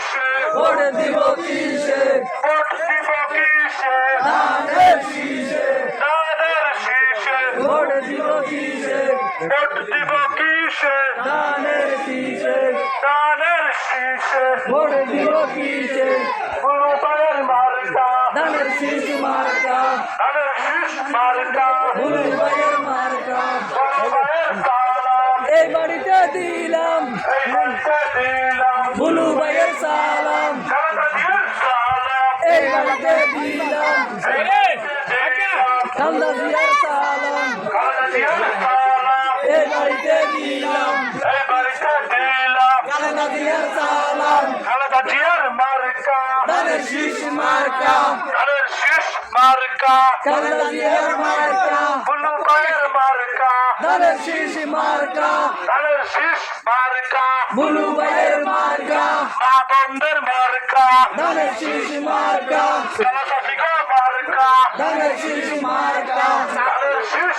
শীষে ভোট দিব কিসে ভোট দিব কিসে ধানের শীষে। ধানের শীষে ভোট দিব কিসে ভোট দিব কিসে ধানের শীষে। ধানের শীষে। ভোট দিব কিসে গুরুবারের মার্কা। ধানের শীষ মার্কা। ধানের শীষ মার্কা। ভুলু ভাইয়ের মার্কা। এই বাড়িতে দিলাম। বুলু ভাইয়ের সালাম। এই বাড়িতে দিলাম। খালদা জিয়ার সালাম। এই বাড়িতে দিলাম। খান্দা দিয়ার সালাম। জনতা দিল মার্কা। ধানের শীষ মার্কা। ধানের শীষ মার্কা। খান্দা দিয়ার মার্কা। গুরুবারের মার্কা। ধানের শীষ মার্কা। ধানের শীষ মার্কা। ভুলু ভাইয়ের মার্কা। মা বন্ধের মার্কা। ধানের শীষ মার্কা। জনতা দিল মার্কা। ধানের শীষ মার্কা। ধানের শীষ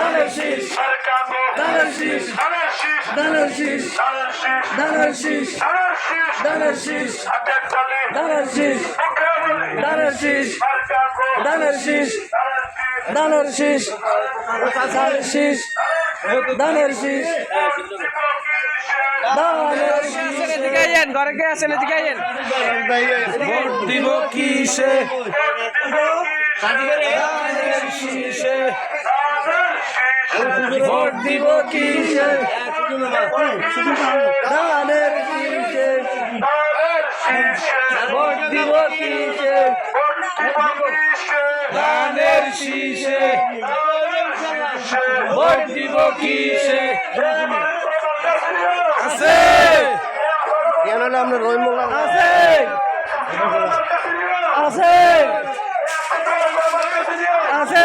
ধানের শীষ ধানের শীষ ধানের শীষ ধানের শীষ ধানের শীষ ধানের শীষ ধানের শীষ ধানের শীষ ধানের শীষ ধানের শীষ ধানের শীষ ঘরে কে আছেন এদিকে আইয়েন ভোট দিব কিসে ভোট দিব কিসে ধানের ভোট দিব কিসে ধানের শীষে ভোট দিব কিসে আছে। আছে। আছে। আছে।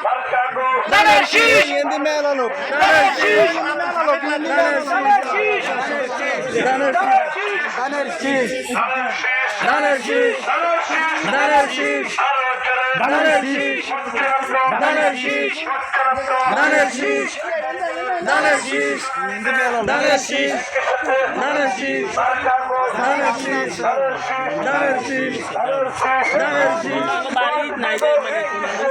ধানের শীষ ছড়াই দে ধানের শীষ সরকাঙ্গো ধানের শীষ ধানের শীষ ধানের শীষ ধানের শীষ ধানের শীষ ধানের শীষ ধানের শীষ ধানের শীষ ধানের শীষ ধানের শীষ ধানের শীষ ধানের শীষ ধানের শীষ ধানের শীষ ধানের শীষ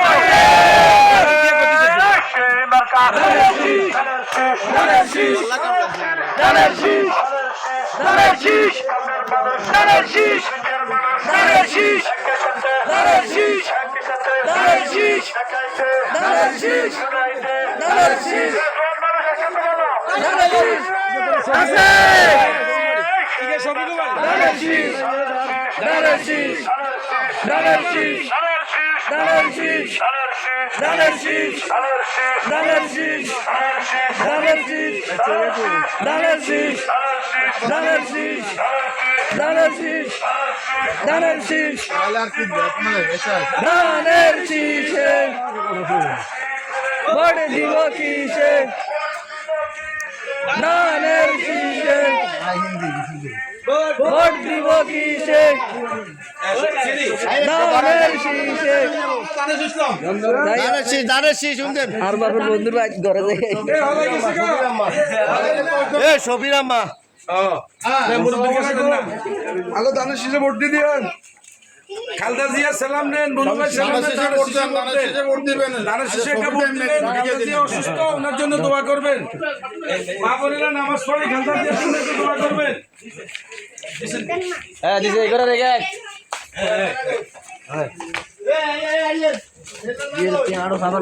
Shut up! ধানের শীষ ধানের শীষ ধানের শীষ ধানের শীষ ধানের শীষ ধানের শীষ ধানের শীষ ধানের শীষে বড় দিব কিসে ধানের শীষে ভোট দিব কিসে কিসে ধানের শীষে ধানের শীষ ধানের শীষ শুনছেন আর বাবার বন্ধুর বাড়ি ঘরে দেখে এ সবির আম্মা আলো ধানের শীষে ভোট দিয়ে দিবেন খালদা জিয়া সালাম নেন বন্ধু ভাই সালাম নেন ধানের শীষে একটা ভোট দিবেন খালদা জিয়া অসুস্থ ওনার জন্য দোয়া করবেন মা বোনেরা নামাজ পড়ে খালদা জিয়ার জন্য দোয়া করবেন হ্যাঁ দিছে আরও সাবার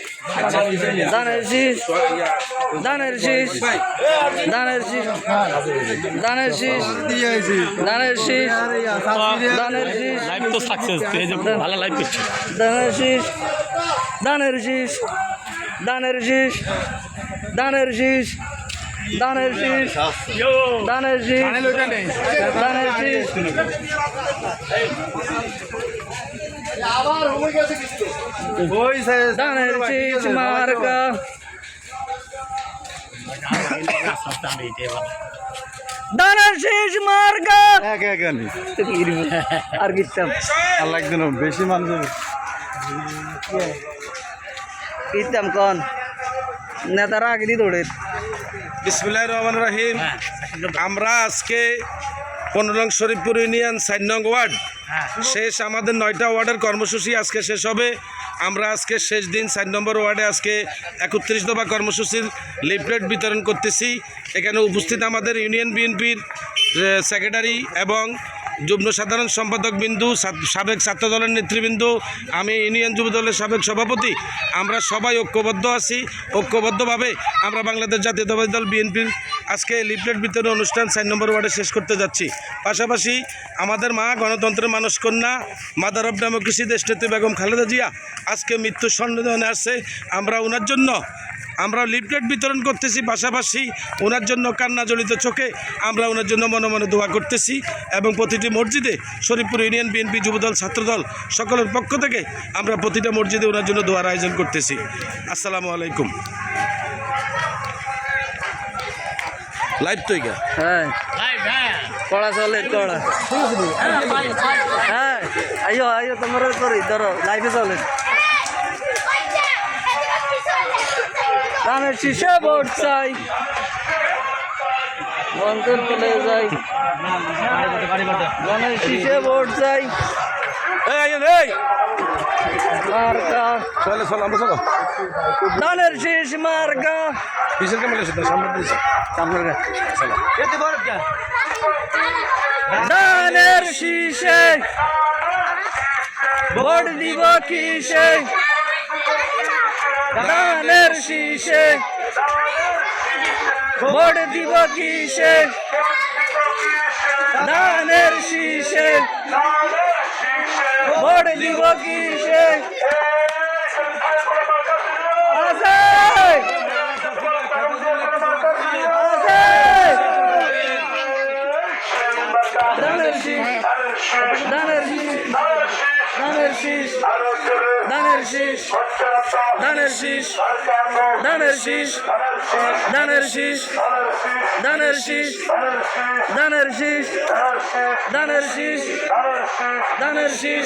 দানের শীষ দানের শীষ দানের শীষ দানের শীষ দানের শীষ দানের শীষ লাইফ তো সাকসেস ভালো লাইফ দানের শীষ দানের শীষ দানের শীষ দানের শীষ দানের শীষ দানের শীষ দানের শীষ শীষ মার্কা। ধানের শীষ মার্কা। আর কিতাম বেশি মানুষ কিতাম কন। নেতারা আগে দিয়ে দৌড়ে বিসমিল্লাহ রহমান রাহিম। আমরা আজকে পনেরো নং শরীফপুর ইউনিয়ন চার নং ওয়ার্ড শেষ, আমাদের নয়টা ওয়ার্ডের কর্মসূচি আজকে শেষ হবে। আমরা আজকে শেষ দিন, চার নম্বর ওয়ার্ডে আজকে একত্রিশ দফা কর্মসূচির লিফলেট বিতরণ করতেছি। এখানে উপস্থিত আমাদের ইউনিয়ন বিএনপির সেক্রেটারি এবং যুগ্ম সাধারণ সম্পাদক বিন্দু সাবেক ছাত্র দলের নেতৃবৃন্দ, আমি ইউনিয়ন যুব দলের সাবেক সভাপতি। আমরা সবাই ঐক্যবদ্ধ আছি। ঐক্যবদ্ধভাবে আমরা বাংলাদেশ জাতীয়তাবাদী দল বিএনপির আজকে লিফলেট বিতরণ অনুষ্ঠান চার নম্বর ওয়ার্ডে শেষ করতে যাচ্ছি। পাশাপাশি আমাদের মা গণতন্ত্রের মানুষ কন্যা মাদার অফ ডেমোক্রেসি, দেশনেত্রী বেগম খালেদা জিয়া, আজকে মৃত্যুর সন্নিধানে আসছে। আমরা ওনার জন্য আমরা লিফলেট বিতরণ করতেছি পাশাপাশি ওনার জন্য কান্না জড়িত চোখে আমরা ওনার জন্য মনে মনে দোয়া করতেছি এবং প্রতিটি মসজিদে শরীফপুর ইউনিয়ন বিএনপি যুবদল, ছাত্রদল সকলের পক্ষ থেকে আমরা প্রতিটা মসজিদে ওনার জন্য দোয়ার আয়োজন করতেছি। আসসালামু আলাইকুম। লাইভ তো হ্যাঁ। কড়া চলে কড়া। হ্যাঁ আইও আইও তোমরা করি ধরো লাইভে চলে ধানের শীষে ভোট চাই। বন্ধের চলে যাই। ধানের শীষে ভোট চাই। এই আইয়েন এই। মার্কা। চলে চলো আমরা চলো। ধানের শীষ মার্কা। কিসের ক্যামেরা সাথে সামনে দিয়েছে। ধানের শীষে ভোট দিব কিসে? ধানের শীষে। ভোট দিব কিসে? ধানের শীষে। ভোট দিব কিসে? ধানের শীষ ধানের শীষ ধানের শীষ ধানের শীষ ধানের শীষ ধানের শীষ ধানের শীষ ধানের শীষ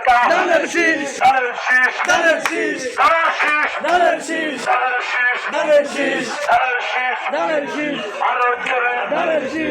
শীষ ধানের শীষ ধানের শীষ ধানের শীষ ধানের শীষ ধানের শীষ ধানের শীষ ধানের শীষ ধানের শীষ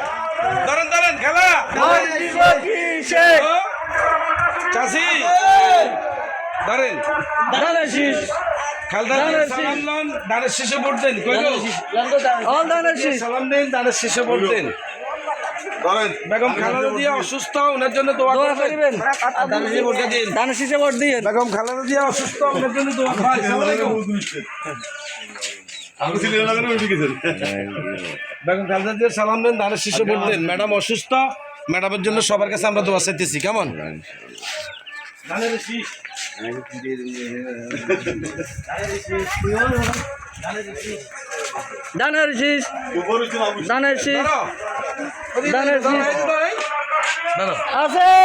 ধরেন ধরেন খেলা। চাষি। ধরেন দানের শীষে পড়তেন সালাম দেন দানের শীষে পড়তেন বেগম খেলা দিয়ে অসুস্থ ওনার জন্য দোয়া করবেন। দানের শীষে ভোট দিন। বেগম খালেদা দিয়া অসুস্থ ওনার জন্য দোয়া আমি ছিলেন না উঠে দিয়ে সালাম দেন ম্যাডাম অসুস্থ ম্যাডামের জন্য সবার কাছে আমরা দোয়া চাইতেছি কেমন? আছে।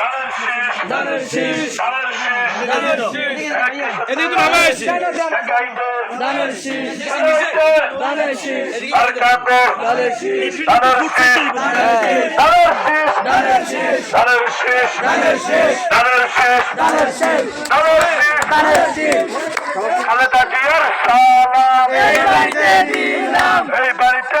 আর দানের শীষ এদিকে তো ভালো আছে দানের শীষ দানের শীষ আর কাঙ্গো দানের শীষ ধানের শীষ ধানের শীষ ধানের শীষ ধানের শীষ ধানের শীষ ধানের শীষ ধানের শীষ সালাম এই বাড়িতে দিলাম এই বাড়িতে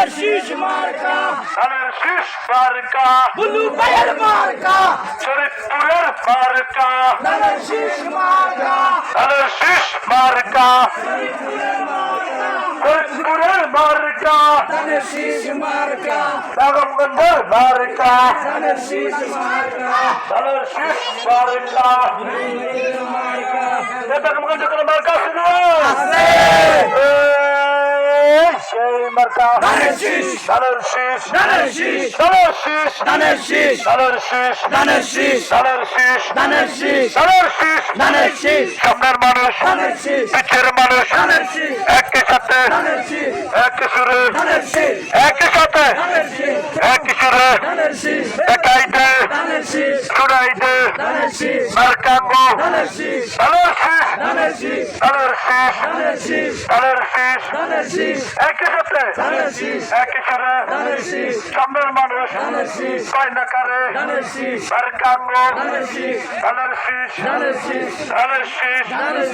ধানের শীষ মার্কা। ধানের শীষ মার্কা। বুলু ভাইয়ের মার্কা। শরীফপুরের মার্কা। ধানের শীষ মার্কা। ধানের শীষ মার্কা। শরীফপুরের মার্কা। ধানের শীষ মার্কা। বেগমগঞ্জের মার্কা। ধানের শীষ মার্কা। ধানের শীষ মার্কা। এ বেগমগঞ্জে কোনো মার্কা আছে আছে। সেই মার্কা ধানের শীষ ধানের শীষ ধানের শীষ ধানের শীষ ধানের শীষ ধানের শীষ ধানের শীষ ধানের শীষ ধানের শীষ ধানের শীষ ধানের শীষ সামনের মানুষ ধানের শীষ পিছের মানুষ ধানের শীষ একই সাথে ধানের শীষ একই সুরে ধানের শীষ একই সাথে ধানের শীষ একই সুরে ধানের শীষ একাই দে ধানের শীষ সুরাই দে ধানের শীষ মার্কাঙ্গো ধানের শীষ ধানের শীষ ধানের শীষ ধানের শীষ ধানের শীষ ধানের শীষ ধানের শীষ একই সাথে ধানের একই ধানের শীষ সামনের মানুষ ধানের শীষ কয়নাকারে ধানের শীষ ধানের শীষ ধানের ধানের ধানের ধানের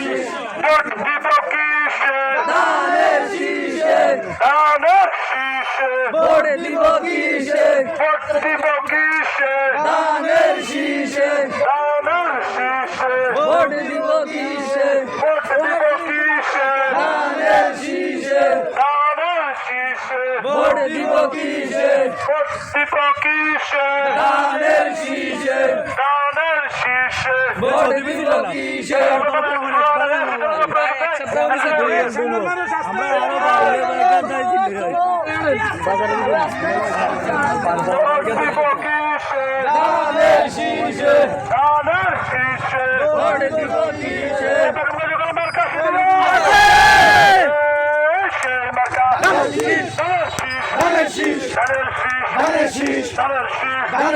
ভোট দিব কিসে ধানের শীষে ধানের শীষে ভোট দিব কিসে ভোট দিব কিসে দানের শীষে ধানের শীষে ভোট দিব কিসে ভোট দিব কিসে দানের শীষে ধানের শীষে ভোট দিব কিসে? ভোট দিব কিসে? দানের শীষে ধানের শীষে ভোট দিব কিসে ভোট দিব কিসে? দানের শীষে। ধানের শীষে ভোট দিব কিসে সেই মার্কা ধানের শীষ ধানের শীষ ধানের শীষ ধানের শীষ ধানের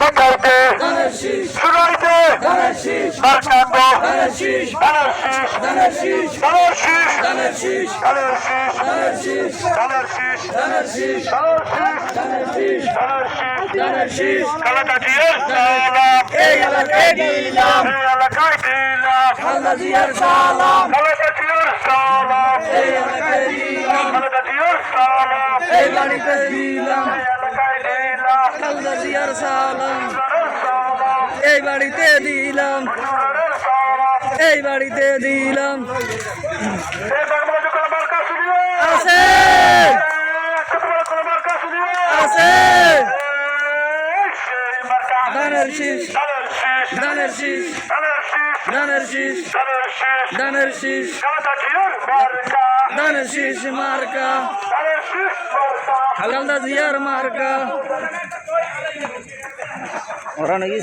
দেখাইতে শুনাইতে মার্কান্ড সালাম سلام لغني تسليما الله زيار سلام এই বাড়িতে দিলাম এই বাড়িতে দিলাম আছে আছে দানের শীষ দানের শীষ দানের শীষ দানের শীষ দানের শীষ ধান শীষ মার্কা। হালদা জিয়ার মার্কা। ওরা নাকি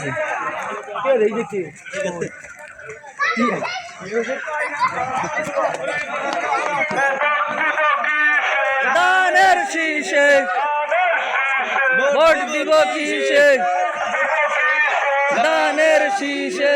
দানের শীষে ভোট দিব কিসে? দানের শিষে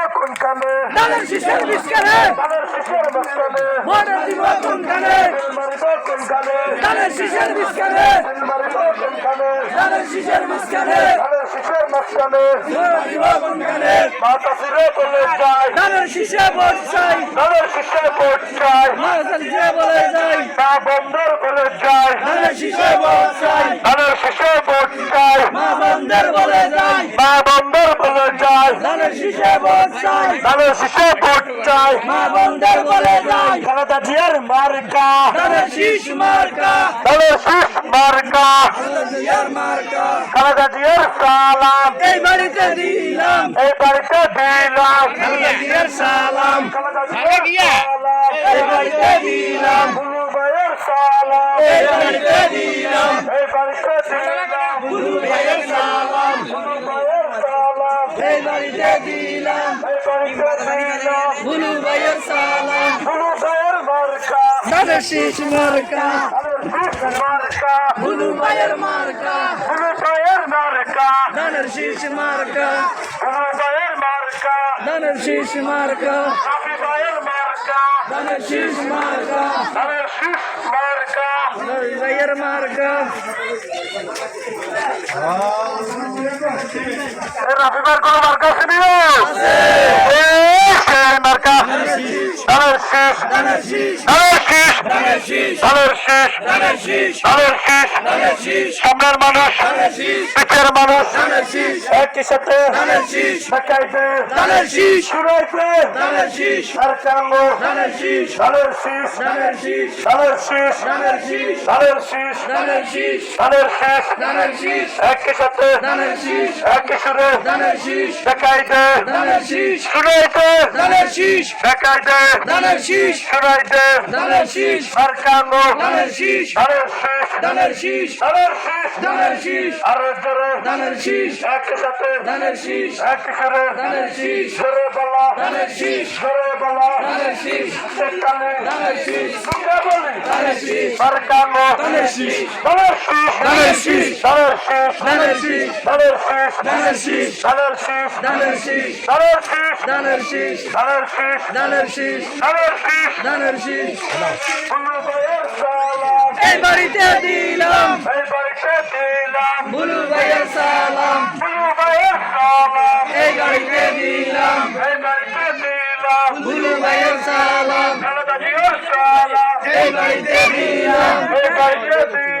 মাঝখানে। দানের শিশের মাঝখানে। দানের শিশের মাঝখানে। মনের জীবন কোনখানে মরিবো কোনখানে দানের শিশের মাঝখানে। মরিবো কোনখানে দানের শিশের মাঝখানে। শীষের বিস্কারে ভোট দিব কোনখানে দানের শীষে ভোট চাই মাঝাল যে বলে যাই বন্দর বলে যায়। দানের শীষে ভোট চাই ধানের শেষে ভোট চাই মা বন্ধের বলে যাই মা বন্দর বলে যায়। দানের শীষে ভোট চাই ধানের শেষে ভোট চাই মা বন্ধের বলে যাই খালেদা জিয়ার মার্কা। দানের শীষ মার্কা। ধানের শীষ মার্কা। জিয়ার মার্কা। খালেদা জিয়ার সালাম। এই বাড়িতে দিলাম। এই বাড়িতে দিলাম। জিয়ার সালাম। খালেদা জিয়ার সালাম। এই বাড়িতে দিলাম। বুলু ভাইয়ের সালাম। এই বাড়িতে দিলাম। এই বাড়িতে দিলাম। বুলু ভাইয়ের সালাম। বুলু ভাইয়ের সালাম। এই বাড়িতে দিলাম। এই বাড়িতে দিলাম। বুলু ভাইয়ের সালাম। বুলু ভাইয়ের দাদাশিস মার্কা দাদাশিস মার্কা হুলু পায়ের মার্কা হুলু পায়ের মার্কা দাদাশিস মার্কা হুলু পায়ের মার্কা দাদাশিস মার্কা হুলু পায়ের মার্কা দাদাশিস মার্কা দাদাশিস মার্কা হুলু পায়ের মার্কা এ রাফিবার কোন মার্কা আছে নিও আছে এ মার্কা দাদাশিস দাদাশিস দাদাশিস শীষ ধানের শীষ ধানের শীষ সামনের মানুষ পিঠের মানুষ একই সাথে ঢাকাইতে সুরাইতে সারকাঙ্গ ধানের শীষ ধানের শীষ ধানের শীষ ধানের শীষ ধানের শীষ ধানের শীষ ধানের শীষ একই সাথে একই সুরে ঢাকাইতে সুরাইতে ঢাকাইতে সুরাইতে ধানের শীষ মার্কাঙ্গো ধানের শীষ ধানের শীষ ধানের শীষ ধানের শীষ ধানের শীষ আরও জোরে ধানের শীষ একসাথে ধানের শীষ একসাথে ধানের শীষ জোরে বলা ধানের শীষ জোরে বলা ধানের শীষ সেখানে ধানের শীষ আমরা বলি ধানের শীষ মার্কাঙ্গো ধানের শীষ ধানের শীষ ধানের শীষ ধানের শীষ ধানের শীষ ধানের শীষ ধানের শীষ ধানের শীষ ধানের শীষ ধানের শীষ ধানের শীষ ধানের শীষ ধানের শীষ ধানের শীষ ধানের শীষ এই বাড়িতে দিলাম। এই বাড়িতে দিলাম। বুলু ভাইয়ের সালাম। বুলু ভাইয়ের সালাম। এই গাড়িতে দিলাম। এই বাড়িতে দিলাম। বুলু ভাইয়ের সালাম। খালেদা জিয়ার সালাম। এই বাড়িতে দিলাম। এই বাড়িতে দিলাম।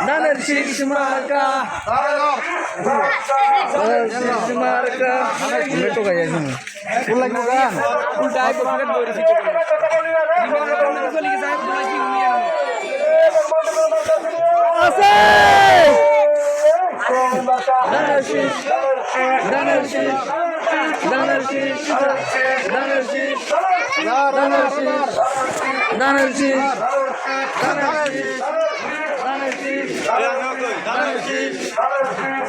ধানের শীষ মার্কা শীষ মার্কা মেটো গাই আছেন ফুল লাগবে গান ফুল টাইপ পকেট বই রেখেছি আছে ধানের শীষ ধানের শীষ ধানের শীষ ধানের শীষ ধানের শীষ ধানের শীষ ধানের শীষ ব্যানার্জি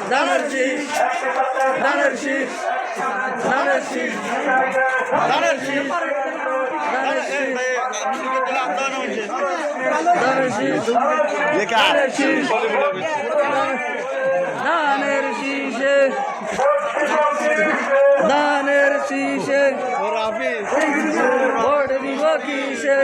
ব্যানার্জি ব্যানার্জি ব্যানার্জি দানের শীষে দানের শীষে ভোট দিব কিসে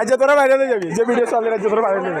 আজ তোরা বাইরে যাবি। যে ভিডিও চলে রাজ্য তোরা বাইরে যাবি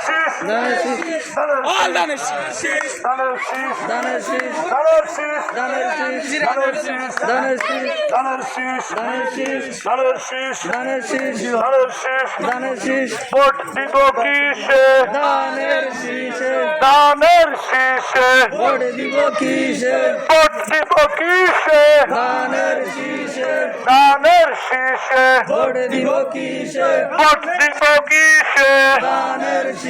শীষ ধানের শীষ শীষ ধানের শীষ ধানের শীষ ধানের শীষ ধানের শীষ ধানের শীষ ধানের শীষ ধানের শীষ ধানের শীষ ধানের শীষ ধানের শীষ ধানের শীষ ধানের শীষ ধানের শীষ ভোট দিব কিসে দানের শীষে শীষে দানের শীষে ধানের শীষে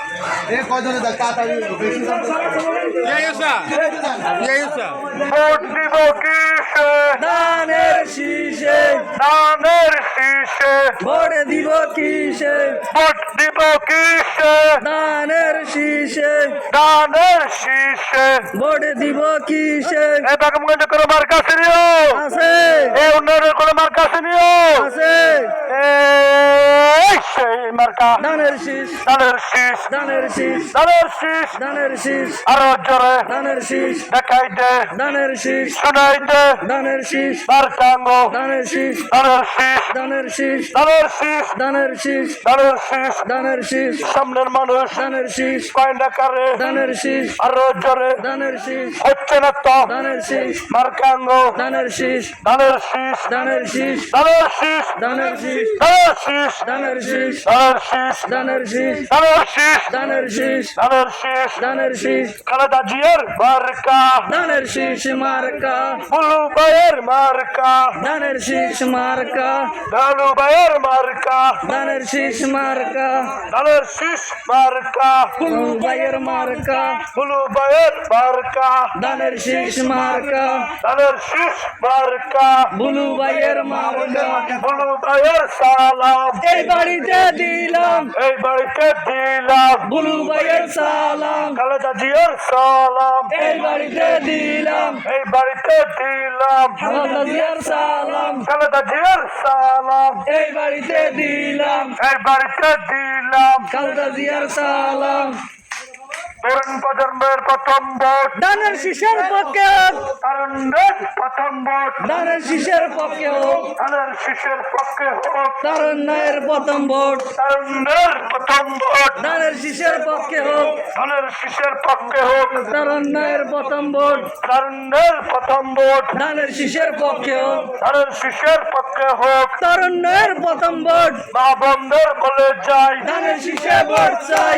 ভোট দিব কিসে ধানের শীষে দানের শীষে। ভোট দিব কিসে? ভোট দিব কিসে? ধানের শীষে দানের শীষে। ভোট দিব কিসে? এ বাগমগঞ্জ কোনো মার কাছে নিও? আছে। এ উন্নয়নের কোনো মার কাছে নিও? আছে। এই সেই মার্কা। ধানের শীষ। দানের শীষ। ধানের শীষ দানের শীষ ধানের শীষ আরও জোরে ধানের শীষ দেখাইতে ধানের শীষ শুনাইতে ধানের শীষ মার্কাঙ্গ ধানের শীষ শীষ ধানের শীষ দানের শীষ ধানের শীষ দানের শীষ ধানের শীষ দানের শীষ সামনের মানুষ দানের শীষ কয়না কারে দানের শীষ আরও জোরে দানের শীষ হচ্ছে না তো দানের শীষ মার্কাঙ্গ দানের শীষ ধানের শীষ দানের শীষ ধানের শীষ দানের শীষ ধানের শীষ দানের শীষ শীষ দানের শীষ শীষ দানের શીશ ધનર શીશ ધનર શીશ કલદા જીયર મારકા ધનર શીશ મારકા ફૂલુ બયર મારકા ધનર શીશ મારકા ધાલુ બયર મારકા ધનર શીશ મારકા ધનર શીશ મારકા ફૂલુ બયર મારકા ફૂલુ બયર મારકા ધનર શીશ મારકા ધનર શીશ মার্কা বুলু ভাইয়ের মার্কা বুলু ভাইয়ের সালাম এই বাড়িতে দিলাম এই বাড়িতে দিলাম বুলু ভাইয়ের সালাম। খালেদা জিয়ার সালাম। এই বাড়িতে দিলাম। এই বাড়িতে দিলাম। খালেদা জিয়ার সালাম। খালেদা জিয়ার সালাম। এই বাড়িতে দিলাম। এই বাড়িতে দিলাম। খালেদা জিয়ার সালাম। তরুণ প্রজন্মের প্রথম ভোট। দানের শীষের পক্ষে তরুণদের প্রথম ভোট। দানের শীষের পক্ষে হোক। ধানের শীষের পক্ষে হোক। তারুণ্যের প্রথম ভোট। তরুণদের প্রথম ভোট। দানের শীষের পক্ষে হোক। ধানের শীষের পক্ষে হোক। প্রথম ভোট। তরুণদের প্রথম ভোট। দানের শীষের পক্ষে হোক। শীষের পক্ষে হোক। প্রথম ভোট। বন্ধের বলে যাই দানের শীষে ভোট চাই।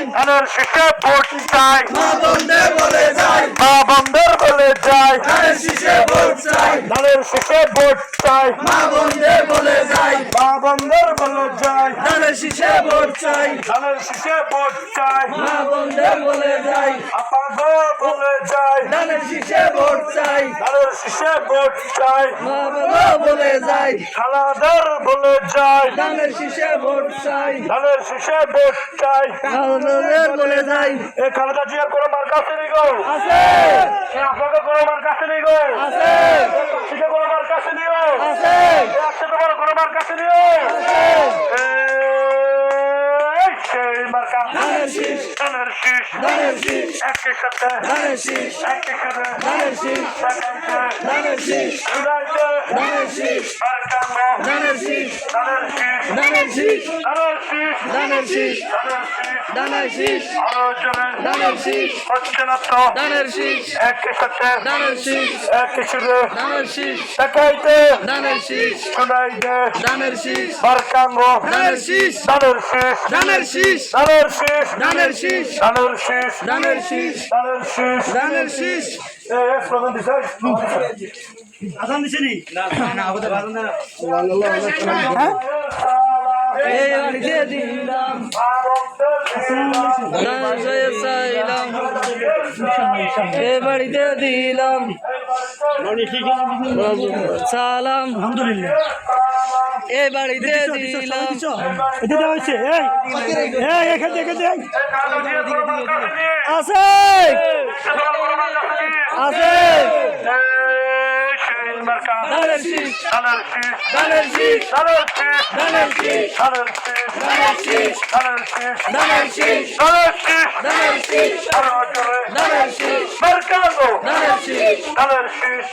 শীষে ভোট চাই। মা বন্ধে বলে যাই মা বন্ধের বলে যাই ধানের শীষে ভোট চাই। ধানের শীষে ভোট চাই। মা বন্ধে বলে যাই মা বন্ধের বলে যাই ধানের শীষে ভোট চাই। ধানের শীষে ভোট চাই। মা বন্ধে বলে যাই আপা গো বলে যাই ধানের শীষে ভোট চাই। ধানের শীষে ভোট চাই। মা বাবা বলে যাই খালাদার বলে যাই ধানের শীষে ভোট চাই। ধানের শীষে ভোট চাই। খালেদাদের বলে যাই এ খালেদা জিয়ার কোনো মার্কা আছে নি গো। আছে সে আপনাকে কোনো মার্কা আছে নি গো। আছে সেটা কোনো মার্কা আছে নিও আছে একসাথে কোনো মার্কা আছে নিও আছে সেই মার্কা ধানের শীষ ধানের শীষ ধানের শীষ একই সাথে ধানের শীষ একই সাথে ধানের শীষ সাকাইতে ধানের শীষ উড়াইতে ধানের শীষ মার্কাঙ্গ ধানের শীষ ধানের শীষ ধানের শীষ ধানের শীষ ধানের শীষ ধানের শীষ ধানের শীষ জোরে ধানের শীষ হচ্ছে না তো ধানের শীষ একই সাথে ধানের শীষ একই সুরে ধানের শীষ সাকাইতে ধানের শীষ শুনাইতে ধানের শীষ মার্কাঙ্গ ধানের শীষ ধানের শীষ ধানের শীষ শীষ। ধানের শীষ। ধানের শীষ। ধানের শীষ। ধানের শীষ। ধানের শীষ। ধানের শীষ। এ স্লোগান দিছে আসান দিছে নি? না। না আবদা আল্লাহ আল্লাহ এই বাড়িতে দিলাম। সালাম এই বাড়িতে দিলাম। এটা হচ্ছে এই এই এখানে এখানে আছে আছে ধানের শীষ ধানের শীষ ধানের শীষ ধানের শীষ ধানের শীষ ধানের শীষ ধানের শীষ ধানের শীষ ধানের শীষ ধানের শীষ ধানের শীষ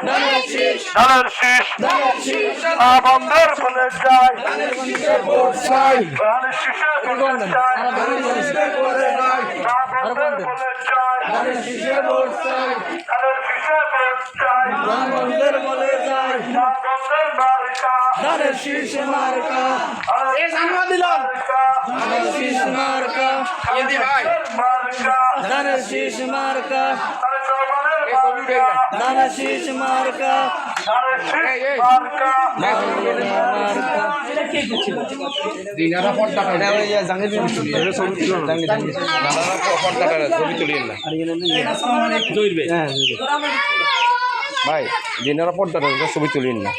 ধানের শীষ ধানের শীষ ধানের শীষ বন্ধের বলে যায় ধানের শীষে ভোট চাই ধানের শীষে বলে যায় মা বন্ধের বলে যায় ধানের শীষে ভোট চাই ধানের শীষে বলে যায় বন্ধের বলে যায় মা বন্ধের মার্কা। ধানের শীষ মার্কা। ধানের শীষ মার্কা। ধানের শীষ মার্কা। ধানের শীষ মার্কা। ভাই দিনের পর্দাটা ছবি। তুলিন না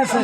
আছে।